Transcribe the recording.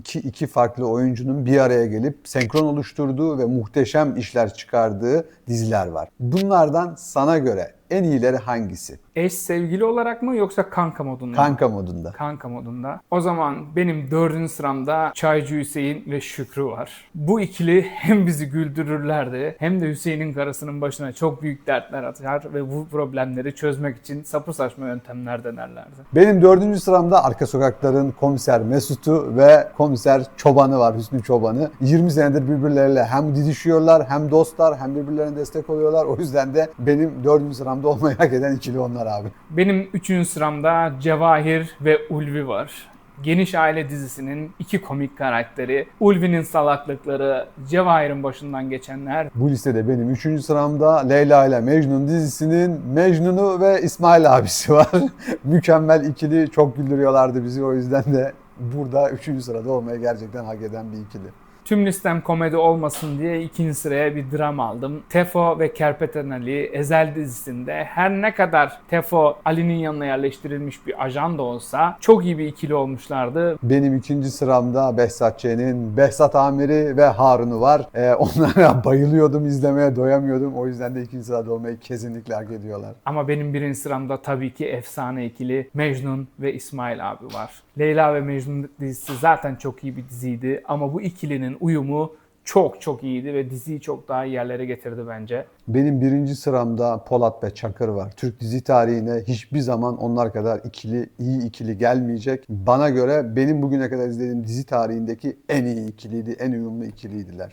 iki, iki farklı oyuncunun bir araya gelip senkron oluşturduğu ve muhteşem işler çıkardığı diziler var. Bunlardan sana göre en iyileri hangisi? Eş sevgili olarak mı yoksa kanka modunda? Kanka modunda. Kanka modunda. O zaman benim dördüncü sıramda Çaycı Hüseyin ve Şükrü var. Bu ikili hem bizi güldürürlerdi hem de Hüseyin'in karısının başına çok büyük dertler atar ve bu problemleri çözmek için sapı saçma yöntemler denerlerdi. Benim dördüncü sıramda Arka Sokaklar'ın komiser Mesut'u ve komiser Çoban'ı var, Hüsnü Çoban'ı. 20 senedir birbirleriyle hem didişiyorlar hem dostlar hem birbirlerine destek oluyorlar. O yüzden de benim dördüncü sıramda olmayı hak eden ikili onlar abi. Benim üçüncü sıramda Cevahir ve Ulvi var. Geniş Aile dizisinin iki komik karakteri, Ulvi'nin salaklıkları, Cevahir'in başından geçenler, Bu listede benim üçüncü sıramda Leyla ile Mecnun dizisinin Mecnun'u ve İsmail abisi var. Mükemmel ikili çok güldürüyorlardı bizi o yüzden de burada üçüncü sırada olmayı gerçekten hak eden bir ikili. Tüm listem komedi olmasın diye ikinci sıraya bir dram aldım. Tefo ve Kerpeten Ali Ezel dizisinde her ne kadar Tefo Ali'nin yanına yerleştirilmiş bir ajan da olsa çok iyi bir ikili olmuşlardı. Benim ikinci sıramda Behzat Ç'nin Behzat Amiri ve Harun'u var. Ee, onlara bayılıyordum, izlemeye doyamıyordum. O yüzden de ikinci sırada olmayı kesinlikle hak ediyorlar. Ama benim birinci sıramda tabii ki efsane ikili Mecnun ve İsmail abi var. Leyla ve Mecnun dizisi zaten çok iyi bir diziydi ama bu ikilinin uyumu çok çok iyiydi ve diziyi çok daha iyi yerlere getirdi bence. Benim birinci sıramda Polat ve Çakır var. Türk dizi tarihine hiçbir zaman onlar kadar ikili, iyi ikili gelmeyecek. Bana göre benim bugüne kadar izlediğim dizi tarihindeki en iyi ikiliydi, en uyumlu ikiliydiler.